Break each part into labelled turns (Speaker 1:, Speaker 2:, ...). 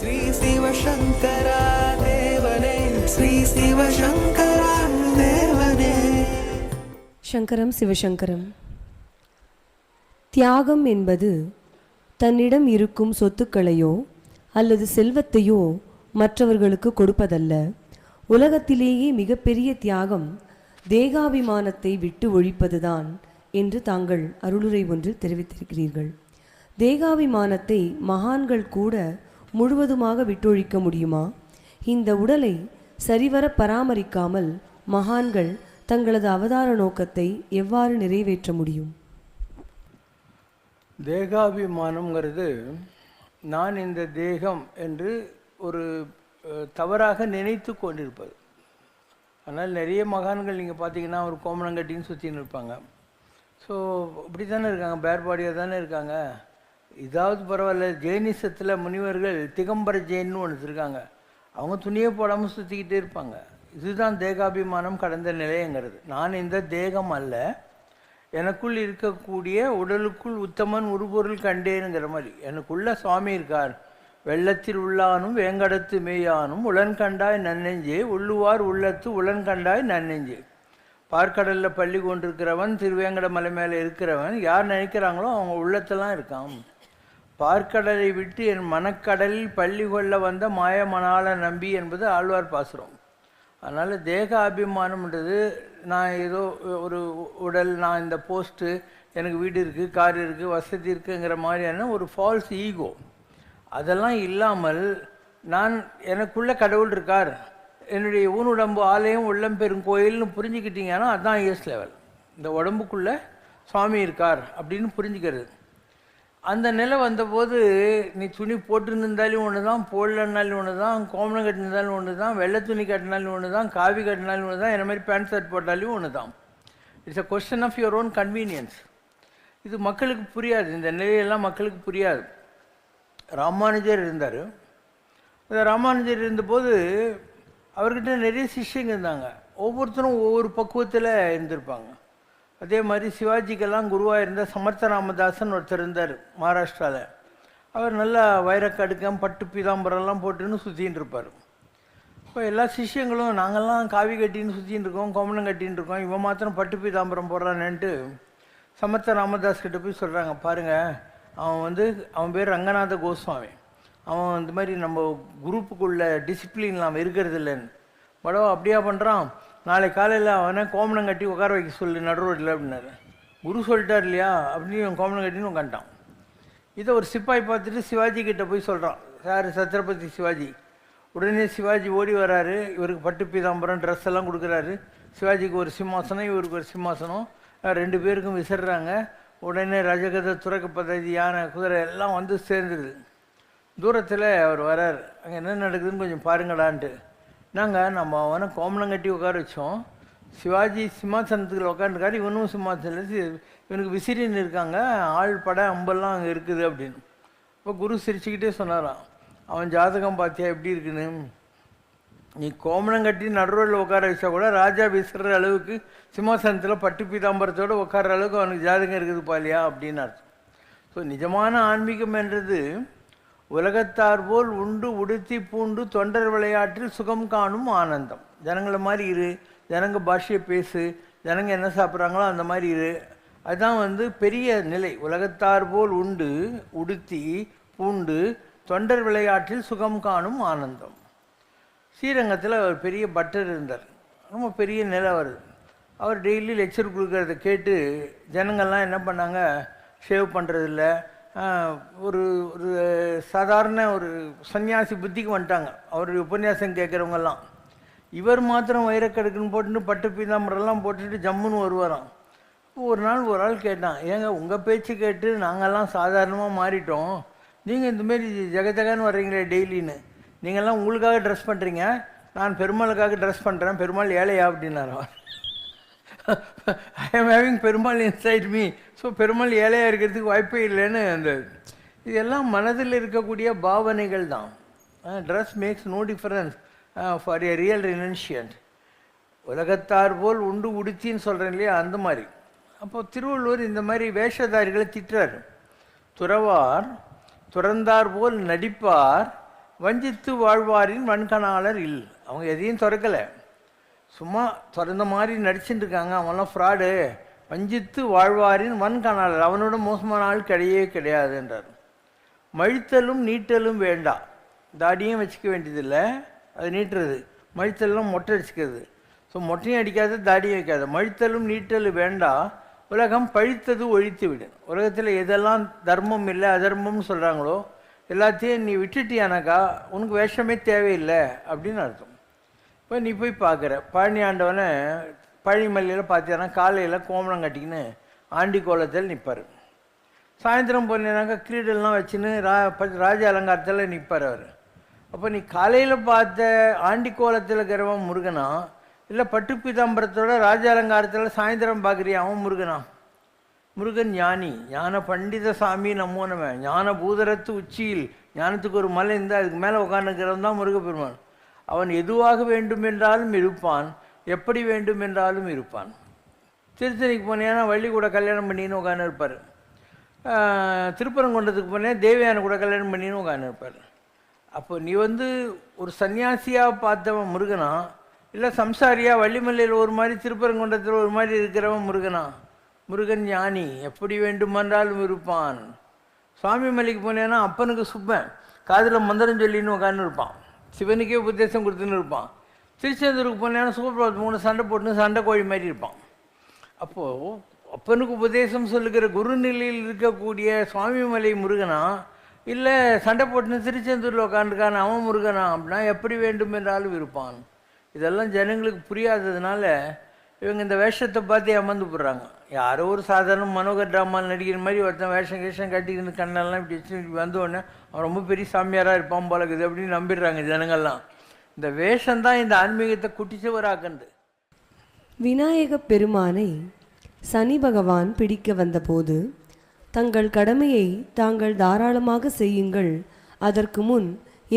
Speaker 1: ஸ்ரீ சிவசங்கரா தேவனே ஸ்ரீ சிவசங்கரா தேவனே.
Speaker 2: சங்கரம் சிவசங்கரம். தியாகம் என்பது தன்னிடம் இருக்கும் சொத்துக்களையோ அல்லது செல்வத்தையோ மற்றவர்களுக்கு கொடுப்பதல்ல. உலகத்திலேயே மிகப்பெரிய தியாகம் தேகாபிமானத்தை விட்டு ஒழிப்பதுதான் என்று தாங்கள் அருளுரை ஒன்றில் தெரிவித்திருக்கிறீர்கள். தேகாபிமானத்தை மகான்கள் கூட முழுவதுமாக விட்டொழிக்க முடியுமா? இந்த உடலை சரிவர பராமரிக்காமல் மகான்கள் தங்களது அவதார நோக்கத்தை எவ்வாறு நிறைவேற்ற முடியும்?
Speaker 3: தேகாபிமானம்ங்கிறது நான் இந்த தேகம் என்று ஒரு தவறாக நினைத்து கொண்டிருப்பது. ஆனால் நிறைய மகான்கள் நீங்கள் பார்த்தீங்கன்னா ஒரு கோமணங்கட்டின்னு சுற்றின்னு இருப்பாங்க. ஸோ இப்படி தானே இருக்காங்க? பேர் பாடியாக தானே இருக்காங்க? இதாவது பரவாயில்ல ஜெயினிசத்தில் முனிவர்கள் திகம்பர ஜெயின்னு ஒன்று வச்சுருக்காங்க. அவங்க துணியை போடாமல் சுற்றிக்கிட்டே இருப்பாங்க. இதுதான் தேகாபிமானம் கடந்த நிலையங்கிறது. நான் இந்த தேகம் அல்ல. எனக்குள் இருக்கக்கூடிய உடலுக்குள் உத்தமன் உருபொருள் கண்டேனுங்கிற மாதிரி. எனக்குள்ள சுவாமி இருக்கார். வெள்ளத்தில் உள்ளானும் வேங்கடத்து மேயானும் உளன் கண்டாய் நன்னெஞ்சே உள்ளுவார் உள்ளத்து உளன் கண்டாய் நன்னெஞ்சே. பார்க்கடலில் பள்ளி கொண்டிருக்கிறவன் திருவேங்கட மலை மேலே இருக்கிறவன் யார் நினைக்கிறாங்களோ அவங்க உள்ளத்தெல்லாம் இருக்கான் பார்க்கடலை விட்டு என் மனக்கடலில் பள்ளி கொள்ள வந்த மாயமணால நம்பி என்பது ஆழ்வார் பாசுரம். அதனால் தேக அபிமானம்ன்றது நான் ஏதோ ஒரு உடல் நான் இந்த போஸ்ட்டு எனக்கு வீடு இருக்குது கார் இருக்குது வசதி இருக்குங்கிற மாதிரியான ஒரு ஃபால்ஸ் ஈகோ அதெல்லாம் இல்லாமல் நான் எனக்குள்ள கடவுள் இருக்கார். என்னுடைய ஊனுடம்பு ஆலயம் உள்ளம் பெரும் கோயில்னு புரிஞ்சுக்கிட்டீங்கன்னா அதுதான் இயஸ் லெவல் இந்த உடம்புக்குள்ளே சுவாமி இருக்கார் அப்படின்னு புரிஞ்சுக்கிறது. அந்த நிலை வந்தபோது நீ துணி போட்டுருந்தாலும் ஒன்று தான் போடலன்னாலும் ஒன்று தான் கோமணம் கட்டினாலும் ஒன்று தான் வெள்ளை துணி கட்டினாலும் ஒன்று தான் காவி கட்டினாலும் ஒன்று தான் என்ன மாதிரி பேண்ட் ஷர்ட் போட்டாலும் ஒன்று தான் it's a question of your own convenience இது மக்களுக்கு புரியாது. இந்த நிலையெல்லாம் மக்களுக்கு புரியாது. ராமானுஜர் இருந்தார். இந்த ராமானுஜர் இருந்தபோது அவர்கிட்ட நிறைய சிஷ்யங்க இருந்தாங்க. ஒவ்வொருத்தரும் ஒவ்வொரு பக்குவத்தில் இருந்திருப்பாங்க. அதே மாதிரி சிவாஜிக்கெல்லாம் குருவாக இருந்த சமர்த்த ராமதாசன் ஒருத்தர் இருந்தார் மகாராஷ்டிராவில் அவர் நல்லா வைரக்கடுக்கம் பட்டு பீதாம்பரம்லாம் போட்டுன்னு சுற்றின்னு இருப்பார் இப்போ எல்லா சிஷ்யங்களும் நாங்கள்லாம் காவி கட்டின்னு சுற்றின்னு இருக்கோம் கோமணம் கட்டின்னு இருக்கோம் இவன் மாத்திரம் பட்டு பீதாம்பரம் போடுறானேன்ட்டு சமர்த்த ராமதாஸ் கிட்ட போய் சொல்கிறாங்க பாருங்கள் அவன் வந்து அவன் பேர் ரங்கநாத கோஸ்வாமி. அவன் இந்த மாதிரி நம்ம குரூப்புக்குள்ள டிசிப்ளின் நாம் இருக்கிறது இல்லைன்னு படவா அப்படியா பண்ணுறான் நாளை காலையில் அவனை கோமணம் கட்டி உட்கார வைக்க சொல்லு நடு ரோட்டில் அப்படின்னாரு. குரு சொல்லிட்டார் இல்லையா? அப்படின்னு இவன் கோமணம் கட்டின்னு கண்டான் இதை ஒரு சிப்பாய் பார்த்துட்டு சிவாஜி கிட்ட போய் சொல்கிறான் சார் சத்ரபதி சிவாஜி. உடனே சிவாஜி ஓடி வராரு. இவருக்கு பட்டு பீதாம்பரம் ட்ரெஸ் எல்லாம் கொடுக்குறாரு. சிவாஜிக்கு ஒரு சிம்மாசனம் இவருக்கு ஒரு சிம்மாசனம். ரெண்டு பேருக்கும் விசிறாங்க உடனே ரஜகத துறக்க பதவி யானை குதிரை எல்லாம் வந்து சேர்ந்துருது. தூரத்தில் அவர் வரார். அங்கே என்ன நடக்குதுன்னு கொஞ்சம் பாருங்கடான்ட்டு. நாங்கள் நம்ம அவனை கோமணம் கட்டி உட்கார வச்சோம். சிவாஜி சிம்மாசனத்தில் உட்காந்துருக்காரு இவனும் சிம்மாசனத்தில் இவனுக்கு விசிறின்னு இருக்காங்க. ஆள் பட அம்பெல்லாம் அங்கே இருக்குது அப்படின்னு. இப்போ குரு சிரிச்சுக்கிட்டே சொன்னாராம். அவன் ஜாதகம் பார்த்தியா எப்படி இருக்குன்னு? நீ கோமணம் கட்டி நடுவில் உட்கார வச்சா கூட ராஜா விசிற அளவுக்கு சிம்மாசனத்தில் பட்டு பீதாம்பரத்தோடு உட்கார அளவுக்கு அவனுக்கு ஜாதகம் இருக்குது பாலியா? அப்படின்னு அர்த்தம். ஸோ நிஜமான ஆன்மீகம் என்றது உலகத்தார் போல் உண்டு உடுத்தி பூண்டு தொண்டர் விளையாட்டில் சுகம் காணும் ஆனந்தம். ஜனங்களை மாதிரி இரு ஜனங்க பாஷையை பேசு ஜனங்க என்ன சாப்பிட்றாங்களோ அந்த மாதிரி இரு. அதுதான் வந்து பெரிய நிலை. உலகத்தார் போல் உண்டு உடுத்தி பூண்டு தொண்டர் விளையாட்டில் சுகம் காணும் ஆனந்தம். ஸ்ரீரங்கத்தில் ஒரு பெரிய பட்டர் இருந்தார். ரொம்ப பெரிய நிலை வருது அவர் டெய்லி லெக்சர் கொடுக்கறத கேட்டு ஜனங்கள்லாம் என்ன பண்ணாங்க ஷேவ் பண்ணுறதில்ல ஒரு ஒரு சாதாரண ஒரு சன்னியாசி புத்திக்கு வந்துட்டாங்க. அவருடைய உபன்யாசம் கேட்குறவங்கெல்லாம். இவர் மாத்திரம் வைரக்கடுக்குன்னு போட்டுட்டு பட்டு பீதாம்பரெல்லாம் போட்டுட்டு ஜம்முன்னு வருவாராம். ஒரு நாள் ஒரு ஆள் கேட்டான் ஏங்க உங்கள் பேச்சு கேட்டு நாங்கள்லாம் சாதாரணமாக மாறிட்டோம். நீங்கள் இந்தமாரி ஜெகஜகன்னு வர்றீங்களே டெய்லின்னு. நீங்கள்லாம் உங்களுக்காக ட்ரெஸ் பண்ணுறீங்க நான் பெருமாளுக்காக ட்ரெஸ் பண்ணுறேன் பெருமாள் ஏழையா? அப்படின்னாரா I am having Perumal inside me so Perumal ஏழையாக இருக்கிறதுக்கு வாய்ப்பே இல்லைன்னு அந்த இதெல்லாம் மனதில் இருக்கக்கூடிய பாவனைகள் தான் dress makes no difference for a real renunciant உலகத்தார் போல் உண்டு உடுத்தின்னு சொல்கிறேன் இல்லையா அந்த மாதிரி அப்போ திருவள்ளுவர் இந்த மாதிரி வேஷதாரிகளை திட்டுறாரு துறவார் துறந்தார் போல் நடிப்பார் வஞ்சித்து வாழ்வாரின் வன்கணாளர் இல் அவங்க எதையும் திறக்கலை சும்மா திறந்த மாதிரி நடிச்சுட்டு இருக்காங்க அவன்லாம் ஃப்ராடு வஞ்சித்து வாழ்வாரின் வன்கணாளர். அவனோட மோசமான ஆள் கிடையவே கிடையாதுன்றார். மழித்தலும் நீட்டலும் வேண்டாம் தாடியும் வச்சுக்க வேண்டியதில்லை. அது நீட்டுறது. மழித்தல்லாம் மொட்டை அடிச்சுக்கிறது. ஸோ மொட்டையும் அடிக்காது தாடியும் வைக்காது. மழித்தலும் நீட்டலும் வேண்டாம் உலகம் பழித்தது ஒழித்து விடு உலகத்தில் எதெல்லாம் தர்மம் இல்லை அதர்மம்னு சொல்கிறாங்களோ எல்லாத்தையும் நீ விட்டுட்டியானாக்கா உனக்கு வேஷமே தேவையில்லை அப்படின்னு அர்த்தம். இப்போ நீ போய் பார்க்குற பழனி ஆண்டவனை பழனிமலையில் பார்த்தீங்கன்னா காலையில் கோமணம் கட்டிக்கின்னு ஆண்டி கோலத்தில் நிற்பார் சாயந்தரம் போனீங்கன்னாக்கா கிரீடெல்லாம் வச்சுன்னு ரா ராஜ அலங்காரத்தில் நிற்பார் அவர். அப்போ நீ காலையில் பார்த்த ஆண்டி கோலத்தில் இருக்கிறவன் முருகனா? இல்லை பட்டு பீதாம்பரத்தோட ராஜ அலங்காரத்தில் சாயந்தரம் பார்க்குறியா அவன் முருகனா? முருகன் ஞானி. ஞான பண்டித சாமி நம்மோனவன் ஞான பூதரத்து உச்சியில் ஞானத்துக்கு ஒரு மலை இருந்தால் அதுக்கு மேலே உட்காந்துக்கிறவன் தான் முருகப்பெருமான். அவன் எதுவாக வேண்டுமென்றாலும் இருப்பான் எப்படி வேண்டுமென்றாலும் இருப்பான். திருத்தணிக்கு போனேன்னா வள்ளி கூட கல்யாணம் பண்ணின்னு உட்காந்து இருப்பார் திருப்பரங்குன்றத்துக்கு போனேன் தேவியான கூட கல்யாணம் பண்ணின்னு உட்காந்து இருப்பார் அப்போ நீ வந்து ஒரு சன்னியாசியாக பார்த்தவன் முருகனா? இல்லை சம்சாரியா? வள்ளிமலையில் ஒரு மாதிரி திருப்பரங்குன்றத்தில் ஒரு மாதிரி இருக்கிறவன் முருகனா? முருகன் ஞானி எப்படி வேண்டுமென்றாலும் இருப்பான். சுவாமி மலைக்கு போனேன்னா அப்பனுக்கு சுப்பன் காதில் மந்திரம் சொல்லின்னு உட்காந்து இருப்பான் சிவனுக்கே உபதேசம் கொடுத்துன்னு இருப்பான். திருச்செந்தூருக்கு போனேன்னா சூப்பர் மூணு சண்டை போட்டுன்னு சண்டை கோழி மாதிரி இருப்பான். அப்போது அப்பனுக்கு உபதேசம் சொல்லுகிற குருநிலையில் இருக்கக்கூடிய சுவாமிமலை முருகனா? இல்லை சண்டை போட்டுன்னு திருச்செந்தூரில் உட்காந்துருக்கான அவன் முருகனா? அப்படின்னா எப்படி வேண்டும் என்றாலும் இருப்பான். இதெல்லாம் ஜனங்களுக்கு புரியாததுனால இவங்க இந்த வேஷத்தை பார்த்து அமர்ந்து போடுறாங்க. யாரோ ஒரு சாதாரண மனோகர் ட்ராமாவில் நடிக்கிற மாதிரி ஒருத்தன் வேஷம் கேஷம் கட்டிக்கிட்டு கண்ணெல்லாம் இப்படி வச்சு இப்படி அவன் ரொம்ப பெரிய சாமியாராக இருப்பான் போல இருக்குது அப்படின்னு நம்பிடுறாங்க ஜனங்கள்லாம். இந்த வேஷம்தான் இந்த ஆன்மீகத்தை குட்டிச்சவராக்குது.
Speaker 2: விநாயக பெருமானை சனி பகவான் பிடிக்க வந்தபோது தங்கள் கடமையை தாங்கள் தாராளமாக செய்யுங்கள். அதற்கு முன்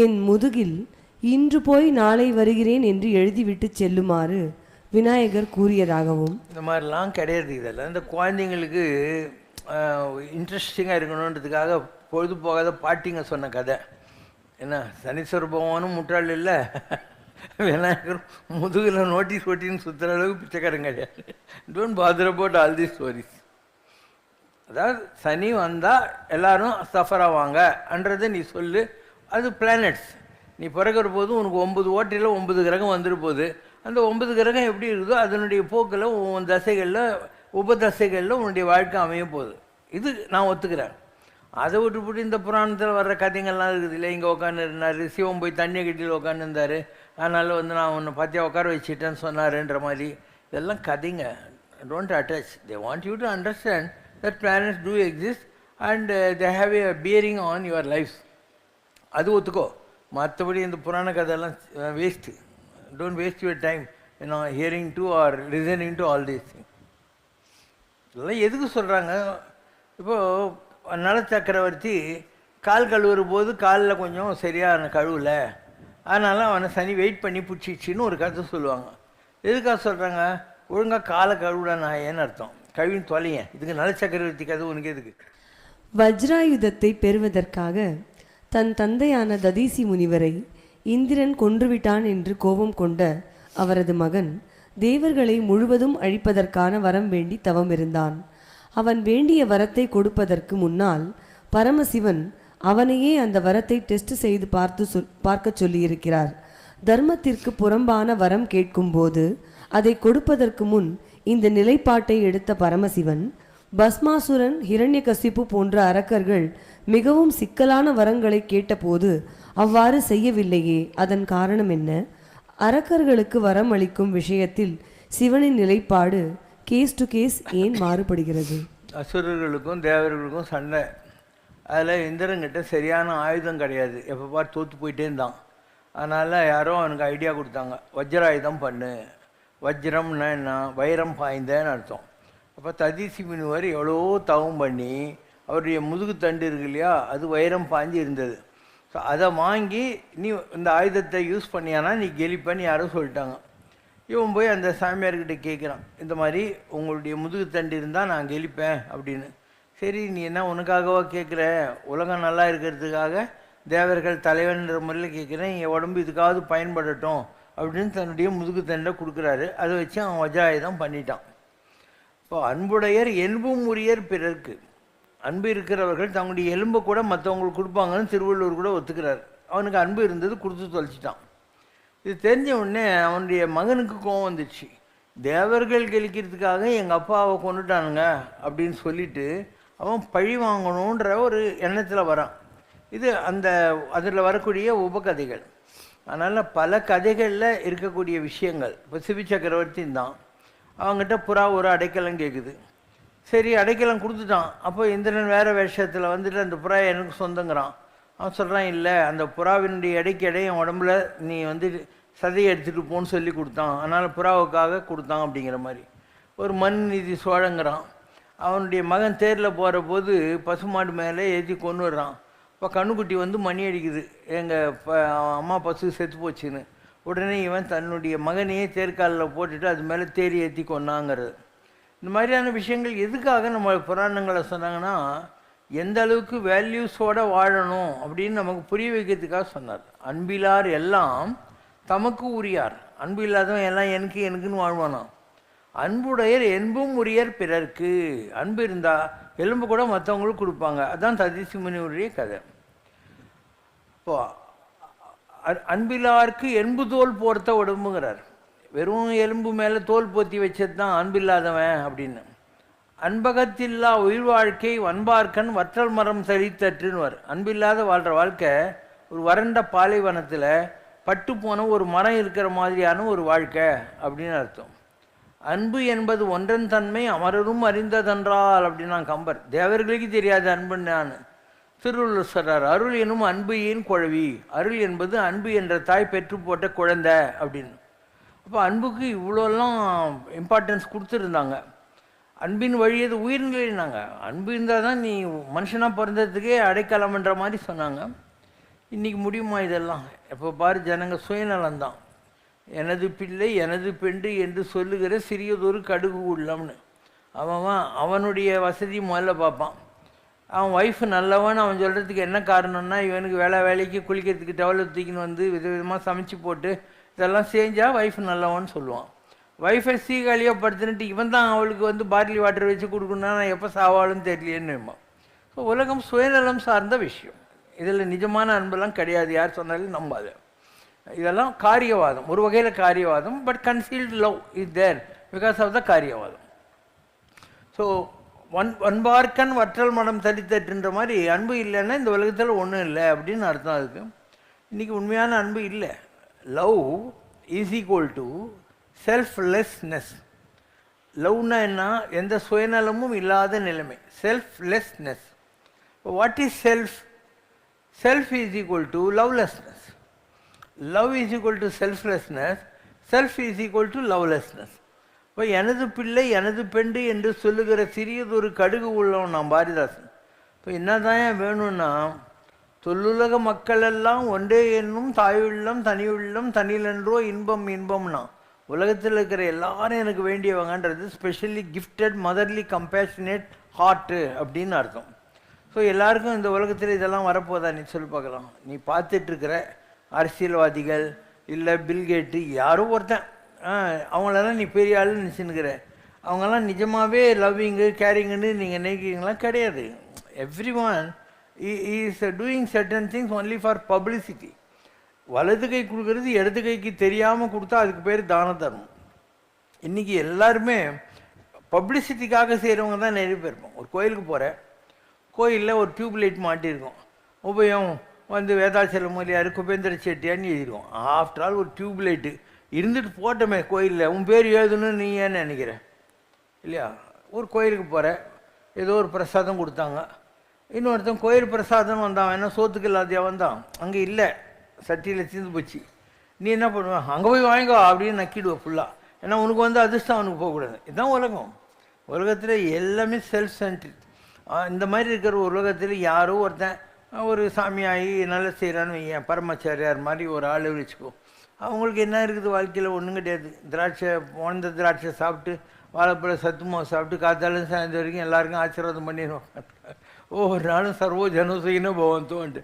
Speaker 2: என் முதுகில் இன்று போய் நாளை வருகிறேன் என்று எழுதிவிட்டு செல்லுமாறு விநாயகர் கூறியதாகவும்
Speaker 3: இந்த மாதிரிலாம் கிடையாது இதெல்லாம். இந்த குழந்தைங்களுக்கு இன்ட்ரெஸ்டிங்காக இருக்கணுன்றதுக்காக பொழுது போகாத பாட்டிங்க சொன்ன கதை. என்ன சனீஸ்வர பகவானும் முட்டாள் இல்லை? விநாயகர் முதுகில் நோட்டீஸ் ஓட்டின்னு சுற்றுற அளவுக்கு பிச்சைக்காரன் கிடையாது don't bother about all the stories அதாவது சனி வந்தால் எல்லாரும் சஃபர் ஆவாங்கன்றதை நீ சொல்லு. அது பிளானட்ஸ் நீ பிறக்கிற போது உனக்கு ஒம்பது ஓட்டையில் ஒம்பது கிரகம் வந்துரு போகுது அந்த ஒன்பது கிரகம் எப்படி இருக்குதோ அதனுடைய போக்கில் உன் தசைகளில் உபதசைகளில் உன்னுடைய வாழ்க்கை அமைய போகுது. இது நான் ஒத்துக்கிறேன். அதை விட்டுப்புட்டு இந்த புராணத்தில் வர்ற கதைங்கள்லாம் இருக்குது இல்லை இங்கே உட்காந்துருந்தார் சிவம் போய் தண்ணி கட்டியில் உட்காந்துருந்தாரு அதனால் வந்து நான் உன்னை பார்த்தியா உட்கார வச்சுட்டேன்னு சொன்னாருன்ற மாதிரி. இதெல்லாம் கதைங்க. Don't attach they want you to understand that planets do exist and they have a bearing on your life அது ஒத்துக்கோ. மற்றபடி இந்த புராண கதையெல்லாம் uh, waste don't waste your time you know hearing to or listening to all these thing இதெல்லாம் எதுக்கு சொல்கிறாங்க இப்போது நல சக்கரவர்த்தி கால் கழுவுற போது காலில் கொஞ்சம் சரியாக கழுவல. அதனால் அவனை சனி வெயிட் பண்ணி பிடிச்சிச்சின்னு ஒரு கதை சொல்லுவாங்க. எதுக்காக சொல்கிறாங்க ஒழுங்காக காலை கழுவுட நான் அர்த்தம். கழுவின்னு தொலையேன் இதுக்கு நல சக்கரவர்த்தி கதை உனக்கு எதுக்கு?
Speaker 2: வஜ்ராயுதத்தை பெறுவதற்காக தன் தந்தையான ததீசி முனிவரை இந்திரன் கொன்றுவிட்டான் என்று கோபம் கொண்ட அவரது மகன் தேவர்களை முழுவதும் அழிப்பதற்கான வரம் வேண்டி தவம் இருந்தான் அவன் வேண்டிய வரத்தை கொடுப்பதற்கு முன்னால் பரமசிவன் அவனையே அந்த வரத்தை டெஸ்ட் செய்து பார்த்து சொல் பார்க்கச் சொல்லியிருக்கிறார். தர்மத்திற்கு புறம்பான வரம் கேட்கும்போது அதை கொடுப்பதற்கு முன் இந்த நிலைப்பாட்டை எடுத்த பரமசிவன் பஸ்மாசுரன் ஹிரண்யகசிப்பு போன்ற அரக்கர்கள் மிகவும் சிக்கலான வரங்களை கேட்டபோது அவ்வாறு செய்யவில்லையே. அதன் காரணம் என்ன? அரக்கர்களுக்கு வரம் அளிக்கும் விஷயத்தில் சிவனின் நிலைப்பாடு கேஸ் டு கேஸ் ஏன் மாறுபடுகிறது?
Speaker 3: அசுரர்களுக்கும் தேவர்களுக்கும் சண்டை. அதில் இந்திரங்கிட்ட சரியான ஆயுதம் கிடையாது. எப்போ பார் தோற்று போயிட்டே இருந்தான். அதனால் யாரோ அவனுக்கு ஐடியா கொடுத்தாங்க. வஜ்ராயுதம் பண்ணு. வஜ்ரம்னா என்ன? வைரம் பாய்ந்தேன்னு அர்த்தம். அப்போ ததீசி முனிவர் எவ்வளோ தவம் பண்ணி அவருடைய முதுகு தண்டு இருக்கு இல்லையா அது வைரம் பாய்ஞ்சு இருந்தது. ஸோ அதை வாங்கி நீ இந்த ஆயுதத்தை யூஸ் பண்ணியானா நீ கெலிப்பன்னு யாரோ சொல்லிட்டாங்க. இவன் போய் அந்த சாமியார்கிட்ட கேட்குறான் இந்த மாதிரி உங்களுடைய முதுகு தண்டு இருந்தால் நான் கெலிப்பேன் அப்படின்னு. சரி நீ என்ன உனக்காகவா கேட்குற உலகம் நல்லா இருக்கிறதுக்காக தேவர்கள் தலைவன்ற முறையில் கேட்குறேன் என் உடம்பு இதுக்காவது பயன்படட்டும் அப்படின்னு தன்னுடைய முதுகு தண்டை கொடுக்குறாரு. அதை வச்சு அவன் வஜாயுதம் பண்ணிட்டான். இப்போ அன்புடையர் என்பும் உரியர் பிறர்க்கு. அன்பு இருக்கிறவர்கள் தங்களுடைய எலும்பை கூட மற்றவங்களுக்கு கொடுப்பாங்கன்னு திருவள்ளுவர் கூட ஒத்துக்கிறார். அவனுக்கு அன்பு இருந்தது கொடுத்து தொலைச்சிட்டான். இது தெரிஞ்ச உடனே அவனுடைய மகனுக்கு கோவம் வந்துச்சு. தேவர்கள் கழிக்கிறதுக்காக எங்கள் அப்பாவை கொண்டுட்டானுங்க அப்படின்னு சொல்லிட்டு அவன் பழி வாங்கணுன்ற ஒரு எண்ணத்தில் வரான். இது அந்த அதில் வரக்கூடிய உபகதைகள். அதனால் பல கதைகளில் இருக்கக்கூடிய விஷயங்கள். இப்போ சிவி சக்கரவர்த்தி தான் அவங்ககிட்ட புறா ஒரு அடைக்கலம் கேட்குது சரி அடைக்கலம் கொடுத்துட்டான். அப்போ இந்திரன் வேறு வேஷத்தில் வந்துட்டு அந்த புறா எனக்கு சொந்தங்கிறான். அவன் சொல்கிறான் இல்லை அந்த புறாவினுடைய இடைக்கு எடை என் உடம்புல நீ வந்து சதையை எடுத்துகிட்டு போன்னு சொல்லி கொடுத்தான். அதனால் புறாவுக்காக கொடுத்தான் அப்படிங்கிற மாதிரி. ஒரு மண் நிதி சோழங்கிறான். அவனுடைய மகன் தேரில் போகிற போது பசுமாடு மேலே ஏற்றி கொண்டு வர்றான். இப்போ கண்ணுக்குட்டி வந்து மணி அடிக்குது. எங்கள் ப அம்மா பசு செத்து போச்சுன்னு. உடனே இவன் தன்னுடைய மகனையே தேர்காலில் போட்டுட்டு அது மேலே தேரி ஏற்றி கொண்டாங்கிறது இந்த மாதிரியான விஷயங்கள் எதுக்காக நம்ம புராணங்களை சொன்னாங்கன்னா எந்த அளவுக்கு வேல்யூஸோட வாழணும் அப்படின்னு நமக்கு புரிய வைக்கிறதுக்காக சொன்னார். அன்பிலார் எல்லாம் தமக்கு உரியார். அன்பு இல்லாதவன் எல்லாம் எனக்கு எனக்குன்னு வாழ்வானாம் அன்புடையர் என்பும் உரியர் பிறர்க்கு. அன்பு இருந்தால் எலும்பு கூட மற்றவங்களுக்கு கொடுப்பாங்க. அதுதான் ததிசி முனிவருடைய கதை. இப்போ அன்பிலாருக்கு என்பு தோல் போர்த்த உடம்புங்கிறார். வெறும் எலும்பு மேலே தோல் போத்தி வச்சது தான் அன்பில்லாதவன் அப்படின்னு. அன்பகத்தில்லா உயிர் வாழ்க்கை வன்பார்க்கன் வற்றல் மரம் செழித்தற்றுன்னுவார் அன்பில்லாத வாழ்கிற வாழ்க்கை ஒரு வறண்ட பாலைவனத்தில் பட்டு போன ஒரு மரம் இருக்கிற மாதிரியான ஒரு வாழ்க்கை அப்படின்னு அர்த்தம். அன்பு என்பது ஒன்றன் தன்மை அமரரும் அறிந்ததென்றால் அப்படின்னா கம்பர். தேவர்களுக்கு தெரியாது அன்புன்னு நான். திருவள்ளுவர் சொல்றார் அருள் எனும் அன்பு ஏன் குழவி? அருள் என்பது அன்பு என்ற தாய் பெற்று போட்ட குழந்தை அப்படின்னு. அப்போ அன்புக்கு இவ்வளோலாம் இம்பார்ட்டன்ஸ் கொடுத்துருந்தாங்க. அன்பின் வழியது உயிர்நிலைனாங்க அன்பு இருந்தால் தான் நீ மனுஷனாக பிறந்ததுக்கே அடைக்கலம்ன்ற மாதிரி சொன்னாங்க. இன்றைக்கி முடியுமா இதெல்லாம்? எப்போ பாரு ஜனங்க சுயநலம்தான். எனது பிள்ளை எனது பெண்டு என்று சொல்லுகிற சிறியதொரு கடுகு உள்ளம்னு. அவன் அவனுடைய வசதி முதல்ல பார்ப்பான். அவன் ஒய்ஃப் நல்லவன் அவன் சொல்கிறதுக்கு என்ன காரணம்னா இவனுக்கு வேலை வேலைக்கு குளிக்கிறதுக்கு டவலை தூக்கின்னு வந்து விதவிதமாக சமைச்சு போட்டு இதெல்லாம் செஞ்சால் ஒய்ஃப் நல்லவன்னு சொல்லுவான். ஒய்ஃபை சீகாலியாக படுத்துனுட்டு இவன் தான் அவளுக்கு வந்து பார்லி வாட்டர் வச்சு கொடுக்கணும்னா நான் எப்போ சாவாளுன்னு தெரியலேன்னு ஸோ உலகம் சுயநலம் சார்ந்த விஷயம். இதில் நிஜமான அன்பெல்லாம் கிடையாது. யார் சொன்னாலும் நம்பாது. இதெல்லாம் காரியவாதம். ஒரு வகையில் காரியவாதம். But concealed love is there because of the காரியவாதம். So one ஒன்பார்க்கன் வற்றல் மனம் தடித்தட்டுன்ற மாதிரி அன்பு இல்லைன்னா இந்த உலகத்தில் ஒன்றும் இல்லை அப்படின்னு அர்த்தம் அதுக்கு. இன்றைக்கி உண்மையான அன்பு இல்லை. Love is equal to selflessness லவ்னா என்ன? எந்த சுயநலமும் இல்லாத நிலைமை. Selflessness what is self self is equal to lovelessness love is equal to selflessness self is equal to lovelessness இப்போ எனது பிள்ளை எனது பெண்டு என்று சொல்லுகிற சிறியதொரு கடுகு உள்ளவன் நான் பாரதிதாசன். இப்போ என்னதான் வேணும்னா தொல்லுலக மக்கள் எல்லாம் ஒன்றே என்னும் தாயுள்ளம் தனியுள்ளம் தனிலன்றோ இன்பம் இன்பம்னா. உலகத்தில் இருக்கிற எல்லாரும் எனக்கு வேண்டியவங்கன்றது specially gifted motherly compassionate heart அப்படின்னு அர்த்தம். ஸோ எல்லாருக்கும் இந்த உலகத்தில் இதெல்லாம் வரப்போதா? நீ சொல்லி பார்க்கலாம். நீ பார்த்துட்ருக்கிற அரசியல்வாதிகள் இல்லை பில்கேட்டு யாரோ ஒருத்தன். அவங்களெல்லாம் நீ பெரிய ஆளுன்னு நினச்சின்னுக்கிற. அவங்கெல்லாம் நிஜமாகவே லவ்விங்கு கேரிங்குன்னு நீங்கள் நினைக்கிறீங்களா? கிடையாது. Everyone is doing certain things only for publicity வலது கை கொடுக்கறது இடது கைக்கு தெரியாமல் கொடுத்தா அதுக்கு பேர் தான தர்மம். இன்றைக்கி எல்லாருமே பப்ளிசிட்டிக்காக செய்கிறவங்க தான் நிறைய பேர் இருப்போம். ஒரு கோயிலுக்கு போகிறேன் கோயிலில் ஒரு டியூப் லைட் மாட்டியிருக்கோம். உபயம் வந்து வேதாச்சலம் மொழியார் குபேந்திர செட்டியான்னு எழுதிருக்கோம் ஆஃப்டர் ஆல் ஒரு டியூப் லைட்டு இருந்துட்டு போட்டோமே கோயிலில். உன் பேர் எழுதணும்னு நீ ஏன்னு நினைக்கிற? இல்லையா? ஒரு கோயிலுக்கு போகிற ஏதோ ஒரு பிரசாதம் கொடுத்தாங்க. இன்னொருத்தன் கோயில் பிரசாதம் வந்தான் என்ன சோத்துக்கு இல்லாதையா வந்தான்? அங்கே இல்லை சட்டியில் தீர்ந்து போச்சு. நீ என்ன பண்ணுவேன் அங்கே போய் வாங்கிக்கோ அப்படின்னு நக்கிடுவேன் ஃபுல்லாக ஏன்னா உனக்கு வந்து அதிர்ஷ்டம் அவனுக்கு போகக்கூடாது இதுதான் உலகம். உலகத்தில் எல்லாமே செல்ஃப் சென்ட்ரிக் இந்த மாதிரி இருக்கிற ஒரு உலகத்தில் யாரோ ஒருத்தன் ஒரு சாமியாகி நல்லா செய்கிறான்னு வையன் பரமாச்சாரியார் மாதிரி ஒரு ஆள் வச்சுக்கோ. அவங்களுக்கு என்ன இருக்குது வாழ்க்கையில்? ஒன்றும் கிடையாது. திராட்சை உணர்ந்த திராட்சை சாப்பிட்டு வாழைப்பழம் சத்துமாவு சாப்பிட்டு காத்தாலும் சாயந்தரம் வரைக்கும் எல்லாருக்கும் ஆசீர்வாதம் பண்ணிடுவாங்க. ஒவ்வொரு நாளும் சர்வோ ஜனசைன்னு பவந்தோன்ட்டு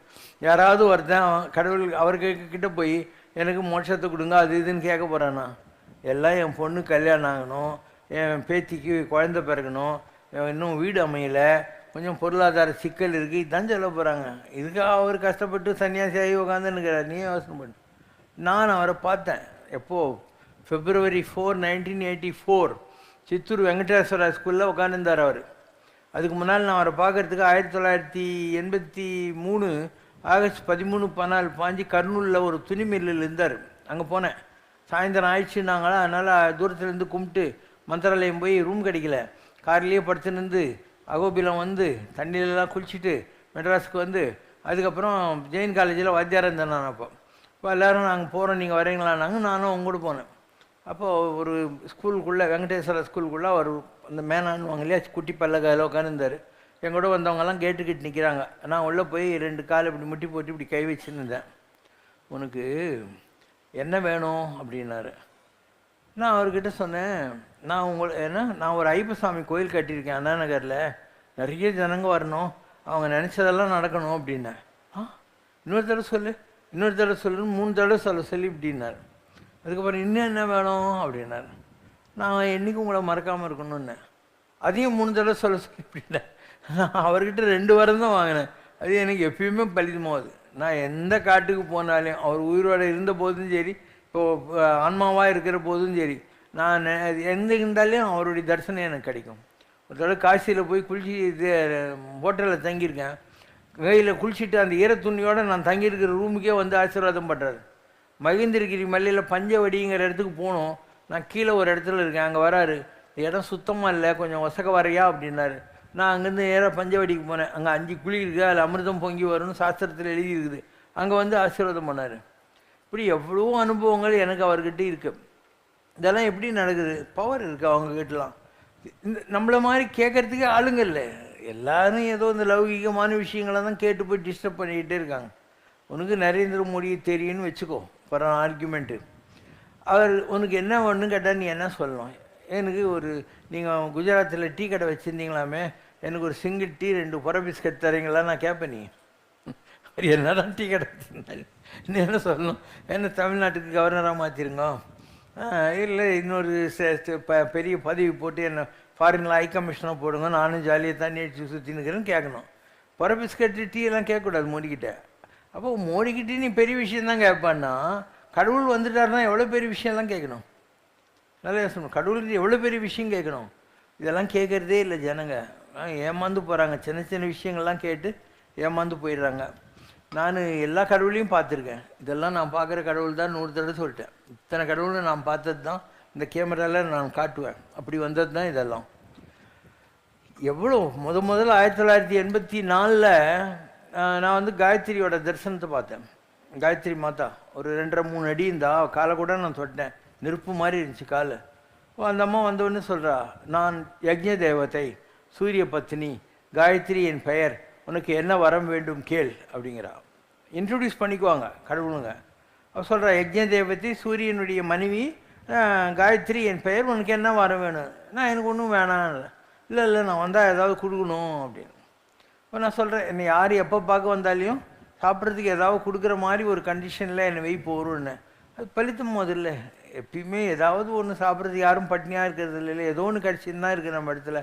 Speaker 3: யாராவது ஒருத்தன் கடவுள் அவர்கிட்ட போய் எனக்கு மோட்சத்தை கொடுங்க அது இதுன்னு கேட்க போகிறானா எல்லாம் என் பொண்ணு கல்யாணம் ஆகணும் என் பேத்திக்கு குழந்த பிறக்கணும் இன்னும் வீடு அமையலை கொஞ்சம் பொருளாதார சிக்கல் இருக்குது இதுதான் சொல்ல போகிறாங்க இதுக்காக அவர் கஷ்டப்பட்டு சன்னியாசியாகி உட்காந்துன்னுக்கிறார் நீ யோசனை பண்ணு. நான் அவரை பார்த்தேன். எப்போது February four nineteen eighty four Chittoor Venkateswara ஸ்கூலில் உட்காந்துருந்தார் அவர். அதுக்கு முன்னால் நான் அவரை பார்க்கறதுக்கு ஆயிரத்தி தொள்ளாயிரத்தி எண்பத்தி மூணு ஆகஸ்ட் பதிமூணு பதினாலு பாஞ்சு கர்னூலில் ஒரு துணி மில்லில் இருந்தார். அங்கே போனேன். சாயந்தரம் ஆயிடுச்சுன்னாங்களா? அதனால் தூரத்துலேருந்து கும்பிட்டு மந்திராலயம் போய் ரூம் கிடைக்கல. கார்லேயே படுத்துன்னு அகோபிலம் வந்து தண்ணியிலலாம் குளிச்சுட்டு மெட்ராஸுக்கு வந்து அதுக்கப்புறம் ஜெயின் காலேஜில் வாத்தியாரம் இருந்தேன் நான் அப்போ இப்போ எல்லோரும் நாங்கள் போகிறோம் நீங்கள் வரீங்களான்னாங்க. நானும் அவங்க கூட போனேன். அப்போது ஒரு ஸ்கூலுக்குள்ளே வெங்கடேஸ்வர ஸ்கூலுக்குள்ளே ஒரு அந்த மேனான்னு இல்லையா குட்டி பல்லக்காயில் உட்காந்துருந்தார் என் கூட வந்தவங்கெல்லாம் கேட்டுக்கிட்டு நிற்கிறாங்க நான் உள்ளே போய் ரெண்டு கால் இப்படி முட்டி போட்டு இப்படி கை வச்சுருந்தேன் உனக்கு என்ன வேணும் அப்படின்னாரு. நான் அவர்கிட்ட சொன்னேன் நான் உங்களை ஏன்னா நான் ஒரு ஐப்பசாமி கோயில் கட்டியிருக்கேன் அண்ணா நகரில். நிறைய ஜனங்க வரணும். அவங்க நினச்சதெல்லாம் நடக்கணும் அப்படின்னேன். ஆ இன்னொரு தடவை சொல்லு இன்னொரு தடவை சொல்லுன்னு மூணு தடவை சொல்ல சொல்லி இப்படின்னாரு. அதுக்கப்புறம் இன்னும் என்ன வேணும் அப்படின்னாரு. நான் என்றைக்கும் உங்களை மறக்காமல் இருக்கணும்னு. அதையும் மூணு தடவை சொல்ல சொல்லி நான் அவர்கிட்ட ரெண்டு வாரம் தான் வாங்கினேன். அது எனக்கு எப்பயுமே பலிதமாகுது நான் எந்த காட்டுக்கு போனாலும் அவர் உயிரோட இருந்த போதும் சரி இப்போது ஆன்மாவாக இருக்கிற போதும் சரி நான் எந்த இருந்தாலும் அவருடைய தரிசனம் எனக்கு கிடைக்கும். ஒரு தடவை காசியில் போய் குளிச்சு இது ஹோட்டலில் தங்கியிருக்கேன். வெயிலில் குளிச்சுட்டு அந்த ஈர துணியோடு நான் தங்கியிருக்கிற ரூமுக்கே வந்து ஆசீர்வாதம் பண்ணுறாரு மகேந்திரகிரி மல்லையில் பஞ்சவடிங்கிற இடத்துக்கு போனோம். நான் கீழே ஒரு இடத்துல இருக்கேன். அங்கே வராரு. இடம் சுத்தமாக இல்லை. கொஞ்சம் ஒசக்க வரையா அப்படின்னாரு. நான் அங்கேருந்து நேராக பஞ்சவடிக்கு போனேன். அங்கே அஞ்சு குழி இருக்குது அதில் அமிர்தம் பொங்கி வரும்னு சாஸ்திரத்தில் எழுதியிருக்குது. அங்கே வந்து ஆசீர்வாதம் பண்ணார். இப்படி எவ்வளோ அனுபவங்கள் எனக்கு அவர்கிட்ட இருக்குது இதெல்லாம் எப்படி நடக்குது? பவர் இருக்குது அவங்கக்கிட்டலாம் இந்த நம்மளை மாதிரி கேட்கறதுக்கே ஆளுங்க இல்லை. எல்லாரும் ஏதோ இந்த லௌகிகமான விஷயங்களை தான் கேட்டு போய் டிஸ்டர்ப் பண்ணிக்கிட்டே இருக்காங்க. உனக்கு நரேந்திர மோடியை தெரியும்னு வச்சுக்கோ. அப்புறம் ஆர்குமெண்ட்டு அவர் உனக்கு என்ன ஒன்று கேட்டால் நீ என்ன சொல்லணும்? எனக்கு ஒரு நீங்கள் குஜராத்தில் டீ கடை வச்சுருந்தீங்களாமே? எனக்கு ஒரு சிங்கிள் டீ ரெண்டு புற பிஸ்கட் தரீங்களா? நான் கேட்பேன் நீ. அவர் என்னதான் டீ கடை வச்சிருந்தாரு? நீ என்ன சொல்லணும்? என்ன தமிழ்நாட்டுக்கு கவர்னராக மாற்றிருங்க இல்லை இன்னொரு ப- பெரிய பதவி போட்டு என்ன ஃபாரினில் ஹை கமிஷனாக போடுங்க. நானும் ஜாலியாக தண்ணி அடிச்சு சுற்றினுக்கிறேன்னு கேட்கணும் புற பிஸ்கட்டு டீ எல்லாம் கேட்கக்கூடாது மோடிக்கிட்ட அப்போ மோடிக்கிட்டே நீ பெரிய விஷயம் தான் கேட்பான்னா கடவுள் வந்துட்டார்னா எவ்வளோ பெரிய விஷயம்லாம் கேட்கணும். நல்லா யோசனை. கடவுளுக்கு எவ்வளோ பெரிய விஷயம் கேட்கணும்? இதெல்லாம் கேட்குறதே இல்லை ஜனங்க. ஏமாந்து போகிறாங்க சின்ன சின்ன விஷயங்கள்லாம் கேட்டு ஏமாந்து போயிடுறாங்க. நான் எல்லா கடவுளையும் பார்த்துருக்கேன். இதெல்லாம் நான் பார்க்குற கடவுள் தான் நூறு தடவை சொல்லிட்டேன். இத்தனை கடவுளை நான் பார்த்தது தான் இந்த கேமராவில் நான் காட்டுவேன். அப்படி வந்தது தான் இதெல்லாம். எவ்வளோ? முத முதல்ல ஆயிரத்தி தொள்ளாயிரத்தி எண்பத்தி நாலில் நான் வந்து காயத்ரியோட தரிசனத்தை பார்த்தேன். காயத்ரி மாதா ஒரு ரெண்டரை மூணு அடி இருந்தா காலை கூட நான் தொட்டேன். நெருப்பு மாதிரி இருந்துச்சு காலை. அந்த அம்மா வந்தவொடனே சொல்கிறா நான் யஜ்ய தேவதை சூரிய பத்தினி காயத்ரி என் பெயர். உனக்கு என்ன வரம் வேண்டும் கேள் அப்படிங்கிறா. இன்ட்ரடியூஸ் பண்ணிக்குவாங்க கடவுளுங்க. அவள் சொல்கிறா யஜ்ய தேவதை சூரியனுடைய மனைவி காயத்ரி என் பெயர். உனக்கு என்ன வரம் வேணும்? நான் எனக்கு ஒன்றும் வேணாம் இல்லை. இல்லை நான் வந்தால் ஏதாவது கொடுக்கணும் அப்படின்னு. இப்போ நான் சொல்கிறேன் என்னை யார் எப்போ பார்க்க வந்தாலையும் சாப்பிட்றதுக்கு ஏதாவது கொடுக்குற மாதிரி ஒரு கண்டிஷனில் என்னை வெய் போகிறோன்னு அது பலித்தம் முதல்ல. எப்பயுமே ஏதாவது ஒன்று சாப்பிட்றதுக்கு யாரும் பட்னியாக இருக்கிறது இல்லை ஏதோ ஒன்று கிடச்சின்னு தான் இருக்குது நம்ம இடத்துல.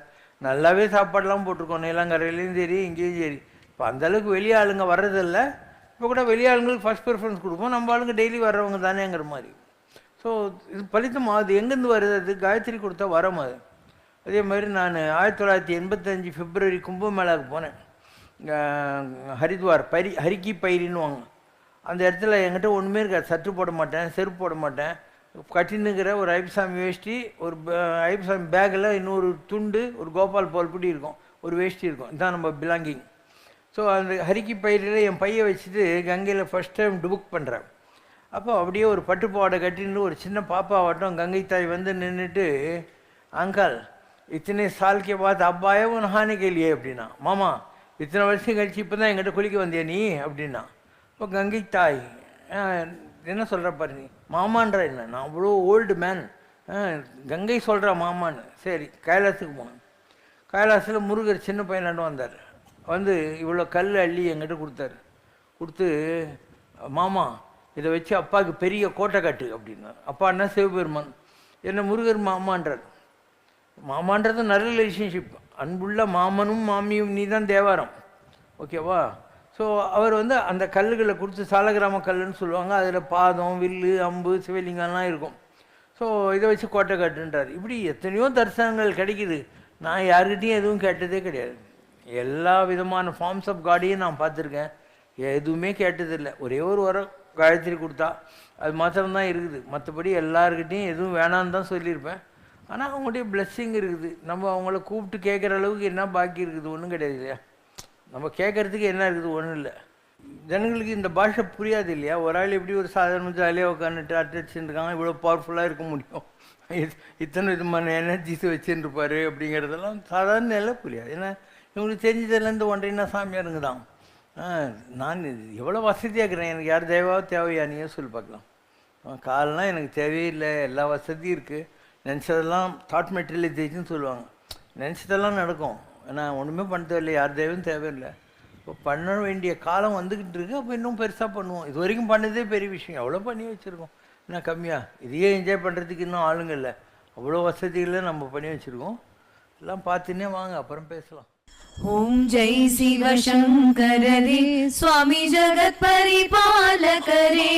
Speaker 3: நல்லாவே சாப்பாடெலாம் போட்டிருக்கோம். நீலாங்கரையிலையும் சரி இங்கேயும் சரி. இப்போ அந்தளவுக்கு வெளியே ஆளுங்க வர்றதில்ல. இப்போ கூட வெளியே ஆளுங்களுக்கு ஃபஸ்ட் ப்ரிஃபரன்ஸ் கொடுப்போம். நம்ம ஆளுங்க டெய்லி வர்றவங்க தானேங்கிற மாதிரி. ஸோ இது பலித்தம் அது எங்கேருந்து வருது? அது காயத்ரி கொடுத்தா வரம் அது. அதே மாதிரி நான் ஆயிரத்தி தொள்ளாயிரத்தி எண்பத்தஞ்சு பிப்ரவரி கும்பமேளாவுக்கு போனேன். ஹரித்வார் பரி ஹரிக்கி பயிரின்னுவாங்க. அந்த இடத்துல என்கிட்ட ஒன்றுமே இருக்காது. சட்டு போட மாட்டேன் செருப்பு போட மாட்டேன். கட்டினுங்கிற ஒரு ஐப்பசாமி வேஷ்டி ஒரு ப- ஐப்பசாமி பேக்கில் இன்னொரு துண்டு ஒரு கோபால் போல் பிடி இருக்கும். ஒரு வேஷ்டி இருக்கும். இதுதான் நம்ம பிலாங்கிங் ஸோ அந்த ஹரிக்கி பயிரில் என் பையை வச்சுட்டு கங்கையில் ஃபஸ்ட் டைம் டுபுக் பண்ணுறேன் அப்போ அப்படியே ஒரு பட்டுப்பாவாடை கட்டின்னு ஒரு சின்ன பாப்பாவட்டம் கங்கை தாய் வந்து நின்றுட்டு அங்கால் இத்தனை சால் கே பாத் அப்பாயே உன் ஹானே கேலியே அப்படின்னா. மாமா இத்தனை வருஷம் கழிச்சு இப்போ தான் எங்கிட்ட குளிக்க வந்தியா நீ? அப்படின்னா. இப்போ கங்கை தாய். என்ன சொல்கிற பாரு நீ? மாமான்ற என்ன? நான் அவ்வளோ ஓல்டு மேன் கங்கை சொல்கிறா மாமான்னு. சரி கைலாசத்துக்கு போனேன் கைலாசத்தில் முருகர் சின்ன பையனாண்டு வந்தார். வந்து இவ்வளோ கல் அள்ளி எங்கிட்ட கொடுத்தாரு. கொடுத்து மாமா இதை வச்சு அப்பாவுக்கு பெரிய கோட்டை கட்டு அப்படின்னார் அப்பா என்ன சிவபெருமான். என்ன முருகர் மாமான்றார். மாமான்றது நல்ல ரிலேஷன்ஷிப் அன்புள்ள மாமனும் மாமியும் நீ தான் தேவாரம் ஓகேவா ஸோ அவர் வந்து அந்த கல்லுகளை கொடுத்து சாலகிராம கல்லுன்னு சொல்லுவாங்க. அதில் பாதம் வில்லு அம்பு சிவலிங்கம்லாம் இருக்கும். ஸோ இதை வச்சு கோட்டை கட்டுன்றார். இப்படி எத்தனையோ தரிசனங்கள் கிடைக்கிது. நான் யாருக்கிட்டையும் எதுவும் கேட்டதே கிடையாது. எல்லா விதமான ஃபார்ம்ஸ் ஆஃப் காடையும் நான் பார்த்துருக்கேன். எதுவுமே கேட்டதில்லை. ஒரே ஒரு வரம் காயத்ரி கொடுத்தா அது மாத்திரம்தான் இருக்குது. மற்றபடி எல்லாருக்கிட்டையும் எதுவும் வேணான்னு தான் சொல்லியிருப்பேன். ஆனால் அவங்களுடைய பிளெஸ்ஸிங் இருக்குது. நம்ம அவங்கள கூப்பிட்டு கேட்குற அளவுக்கு என்ன பாக்கி இருக்குது ஒன்றும் கிடையாது இல்லையா? நம்ம கேட்குறதுக்கு என்ன இருக்குது ஒன்றும் இல்லை. ஜனங்களுக்கு இந்த பாஷை புரியாது இல்லையா? ஒரு ஆள் எப்படி ஒரு சாதாரண ஜாலியாக உட்காந்துட்டு அட்டடிச்சுட்டு இருக்காங்க இவ்வளோ பவர்ஃபுல்லாக இருக்க முடியும். இத்தனை விதமான எனர்ஜிஸ் வச்சுருப்பார் அப்படிங்கிறதெல்லாம் சாதாரண நிலை புரியாது. ஏன்னா இவங்களுக்கு தெரிஞ்சதுலேருந்து ஒன்றைனா சாமியாருங்க தான். நான் எவ்வளோ வசதியாக இருக்கிறேன். எனக்கு யார் தேவையோ தேவையா நீயே சொல்லி பார்க்கலாம். காலெலாம் எனக்கு தேவையில்லை எல்லா வசதியும் இருக்குது நினச்சதெல்லாம் தாட் மெட்டீரியலைசேஷன் சொல்லுவாங்க. நினச்சதெல்லாம் நடக்கும். ஏன்னா ஒன்றுமே பண்ண தேவையில்லை. யார் தேவையும் தேவையில்லை. இப்போ பண்ண வேண்டிய காலம் வந்துக்கிட்டு இருக்கு. அப்போ இன்னும் பெருசாக பண்ணுவோம். இது வரைக்கும் பண்ணதே பெரிய விஷயம். அவ்வளோ பண்ணி வச்சுருக்கோம்? என்ன கம்மியாக இதையே என்ஜாய் பண்ணுறதுக்கு இன்னும் ஆளுங்க இல்லை. அவ்வளோ வசதிகளில் நம்ம பண்ணி வச்சுருக்கோம். எல்லாம் பார்த்துன்னே வாங்க. அப்புறம் பேசலாம்.
Speaker 4: ஓம் ஜெய் சிவ சங்கரே சுவாமி ஜகத் பரிபாலகரே.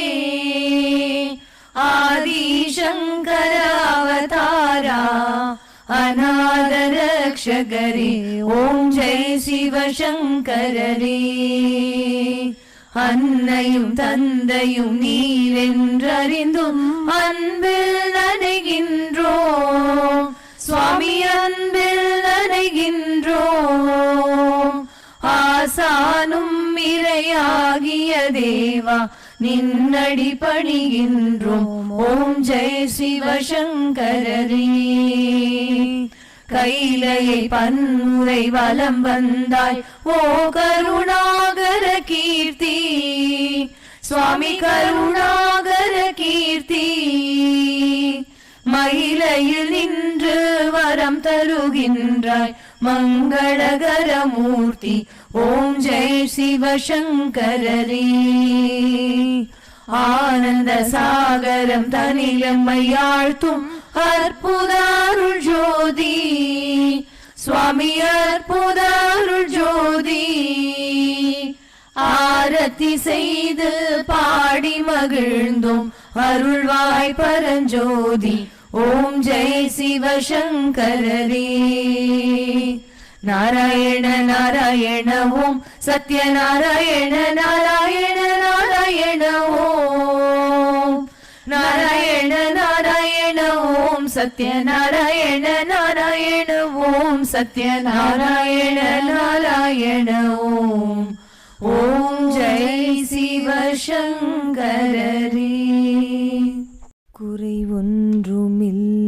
Speaker 4: परिपालक रे आदिशङ्कर अवतारा अनाद रक्षक रे ॐ जय शिव शङ्कर रे அன்னையும் தந்தையும் நீரென்றறிந்தும் அன்பில் நனைகின்றோம் சுவாமி அன்பில் நனைகின்றோம் ஆசானும் இறையாகிய தேவா நின்னடி பணிகின்றோம். ஓம் ஜெய சிவசங்கரரே. கைலையை பன்முறை வலம் வந்தாய். ஓ கருணாகர கீர்த்தி. சுவாமி கருணாகர கீர்த்தி. மயிலையில் நின்று வரம் தருகின்றாய். மங்களகர மூர்த்தி. ஓம் ஜெய் சிவசங்கரரே. ஆனந்த சாகரம் தனிலம்மையாழ்த்தும் அற்புதாருள் ஜோதி. சுவாமி அற்புதாருள் ஜோதி. ஆரத்தி செய்து பாடி மகிழ்ந்தும் அருள்வாய் பரஞ்சோதி. ஓம் ஜெய் சிவசங்கரே நாராயண நாராயண ஓம் சத்யநாராயண நாராயண நாராயண ஓம் நாராயண நாராயண ஓம் சத்யநாராயண நாராயண ஓம் சத்ய நாராயண ஓம் ஓம் ஜெய் சிவசங்கரே
Speaker 2: குறை ஒன்றுமில்லை.